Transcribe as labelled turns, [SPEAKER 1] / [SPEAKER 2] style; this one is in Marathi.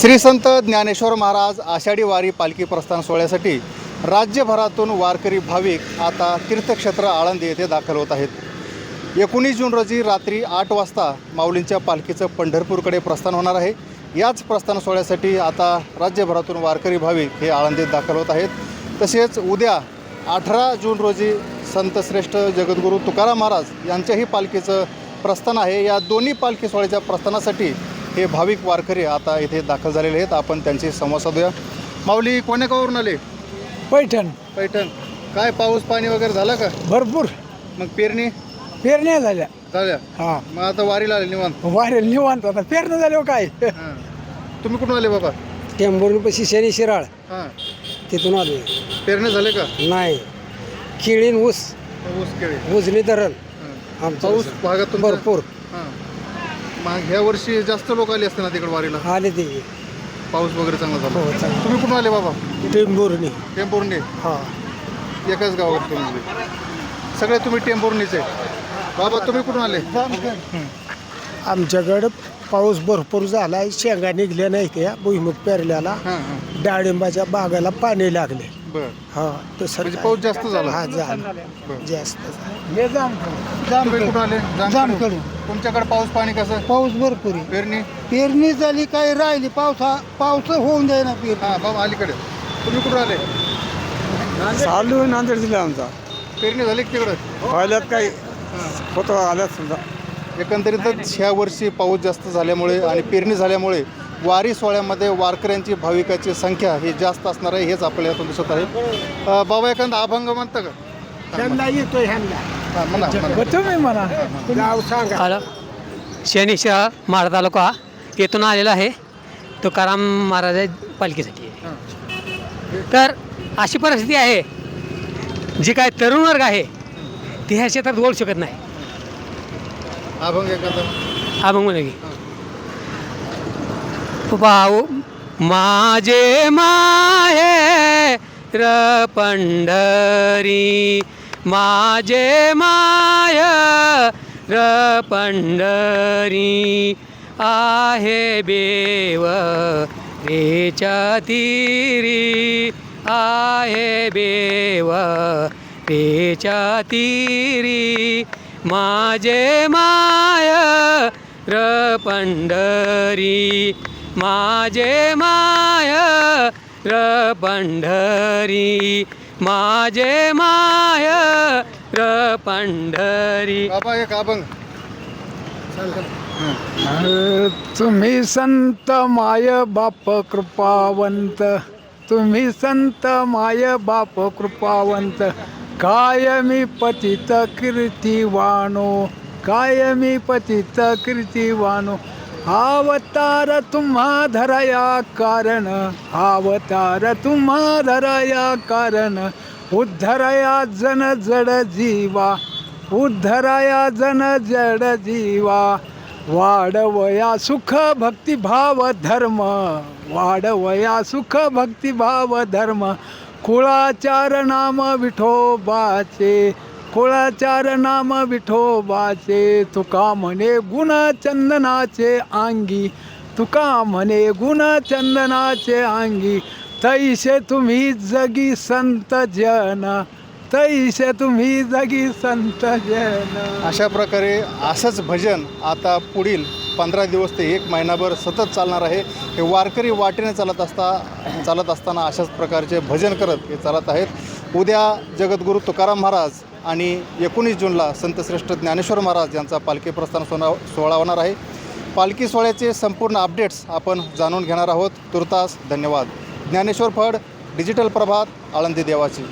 [SPEAKER 1] श्री संत ज्ञानेश्वर महाराज आषाढी वारी पालखी प्रस्थान सोहळ्यासाठी राज्यभरातून वारकरी भाविक आता तीर्थक्षेत्र आळंदी येथे दाखल होत आहेत. एकोणीस जून रोजी रात्री आठ वाजता माऊलींच्या पालखीचं पंढरपूरकडे प्रस्थान होणार आहे. याच प्रस्थान सोहळ्यासाठी आता राज्यभरातून वारकरी भाविक हे आळंदीत दाखल होत आहेत. तसेच उद्या अठरा जून रोजी संतश्रेष्ठ जगद्गुरू तुकाराम महाराज यांच्याही पालखीचं प्रस्थान आहे. या दोन्ही पालखी सोहळ्याच्या प्रस्थानासाठी हे भाविक वारकरी आता इथे दाखल झालेले आहेत. आपण त्यांची संवाद साधूया. माऊली कोण्या गावावरून आले?
[SPEAKER 2] पैठण.
[SPEAKER 1] पैठण. काय पाऊस पाणी वगैरे झालं का?
[SPEAKER 2] भरपूर.
[SPEAKER 1] मग पेरणी?
[SPEAKER 2] पेरण्या झाल्या.
[SPEAKER 1] झाल्या.
[SPEAKER 2] हा.
[SPEAKER 1] मग आता वारीला आले निवांत?
[SPEAKER 2] वारेल निवांत. आता पेरणं झाल्यावर काय?
[SPEAKER 1] हां. तुम्ही कुठून आले बाबा?
[SPEAKER 2] टेंभुर्णीपाशी शनी शिराळ.
[SPEAKER 1] हां.
[SPEAKER 2] तिथून आलो.
[SPEAKER 1] पेरणी झाले का?
[SPEAKER 2] नाही. किळीन ऊस.
[SPEAKER 1] ऊस केळी.
[SPEAKER 2] उजनी धरण.
[SPEAKER 1] हां.
[SPEAKER 2] आमचं
[SPEAKER 1] पाऊस भागात तुमच्या-
[SPEAKER 2] भरपूर.
[SPEAKER 1] मग ह्या वर्षी जास्त लोक आले असते ना तिकडे वारीला?
[SPEAKER 2] आले ते.
[SPEAKER 1] पाऊस वगैरे चांगला झाला.
[SPEAKER 2] हो चांगलं.
[SPEAKER 1] तुम्ही कुठून आले बाबा?
[SPEAKER 2] टेंभुर्णी.
[SPEAKER 1] टेंभुर्णी?
[SPEAKER 2] हा.
[SPEAKER 1] एकाच गावात तुम्ही. सगळे तुम्ही टेंभुर्णीचे बाबा तुम्ही कुठून आले?
[SPEAKER 2] आमच्याकडं पाऊस भरपूर झाला शेंगा निघल्या नाही त्या भुईमुग पेरल्याला.
[SPEAKER 1] हां हां.
[SPEAKER 2] डाळिंबाच्या बागाला पाणी लागले.
[SPEAKER 1] बरं.
[SPEAKER 2] हा तसं
[SPEAKER 1] म्हणजे
[SPEAKER 2] काय.
[SPEAKER 1] पाऊस जास्त झाला.
[SPEAKER 2] हा झालं.
[SPEAKER 1] बरं.
[SPEAKER 2] जास्त
[SPEAKER 1] तुम्ही कुठून आले?
[SPEAKER 2] जामखेड.
[SPEAKER 1] तुमच्याकडे पाऊस पाणी कसं?
[SPEAKER 2] पाऊस भरपूर आहे.
[SPEAKER 1] पेरणी?
[SPEAKER 2] पेरणी झाली काही राहिली पावसा पावस होऊन जाईल ना पेरणी.
[SPEAKER 1] हां बाबा अलीकडे. तुम्ही कुठून आले?
[SPEAKER 2] चालू नांदेड जिल्हा आमचा.
[SPEAKER 1] पेरणी झाली का तिकडं?
[SPEAKER 2] व्हायल्यात काही. होतो आल्यात सुद्धा
[SPEAKER 1] एकंदरीतच ह्या वर्षी पाऊस जास्त झाल्यामुळे आणि पेरणी झाल्यामुळे वारी सोहळ्यामध्ये वारकऱ्यांची भाविकाची संख्या ही जास्त असणार आहे हेच आपल्याला यातून दिसत आहे. बाबा एखादा अभंग म्हणतं का?
[SPEAKER 2] ह्यांना येतोय ह्यांना.
[SPEAKER 1] हां म्हणा म्हणा.
[SPEAKER 2] तुम्ही म्हणा. नाव सांगा.
[SPEAKER 3] आलं शनीशा माळा तालुका येथून आलेला आहे. तुकाराम महाराज पालखीसाठी.
[SPEAKER 1] हां.
[SPEAKER 3] तर अशी परिस्थिती आहे जी काय तरुण वर्ग आहे ते ह्या क्षेत्रात बोलू शकत नाही.
[SPEAKER 1] अभंग एखादा?
[SPEAKER 3] हा मग म्हणे की भाऊ माझे माहे र पंढरी. माझे माय र पंढरी. आहे बेव रेच्या तिरी. आहे बेव रेच्या तिरी. माझे माय र पंढरी. माझे माय र पंढरी माझे माय र पंढरी.
[SPEAKER 1] बाबा एक अभंग.
[SPEAKER 2] तुम्ही संत माय बाप कृपावंत. तुम्ही संत माय बाप कृपावंत. कायमी पतित कीर्तिवानो? कायमी पतित कीर्तिवानो? अवतार तुम्हा धरया कारण अवतार तुम्हा धराया कारण उद्धरया जन जड जीवा उद्धराया जन जड जीवा वाढवया सुख भक्तिभाव धर्म वाढवया सुख भक्तिभाव धर्म कुळाचार नाम विठोबाचे कुळाचार नाम विठोबाचे तुका म्हणे गुण चंदनाचे अंगी तुका म्हणे गुण चंदनाचे अंगी तैसे तुम्ही जगी संत जन. तैसे तुम्ही जगी संत जन.
[SPEAKER 1] अशा प्रकारे असंच भजन आता पुढील पंधरा दिवस ते एक महिनाभर सतत चालणार आहे. हे वारकरी वाटेने चालत असता चालत असताना अशाच प्रकारचे भजन करत हे चालत आहेत. उद्या जगद्गुरू तुकाराम महाराज आणि एकोणीस जूनला संतश्रेष्ठ ज्ञानेश्वर महाराज यांचा पालखी प्रस्थान सोना सोहळा होणार आहे. पालखी सोहळ्याचे संपूर्ण अपडेट्स आपण जाणून घेणार आहोत. तुर्तास धन्यवाद. ज्ञानेश्वर फड डिजिटल प्रभात आळंदी देवाची.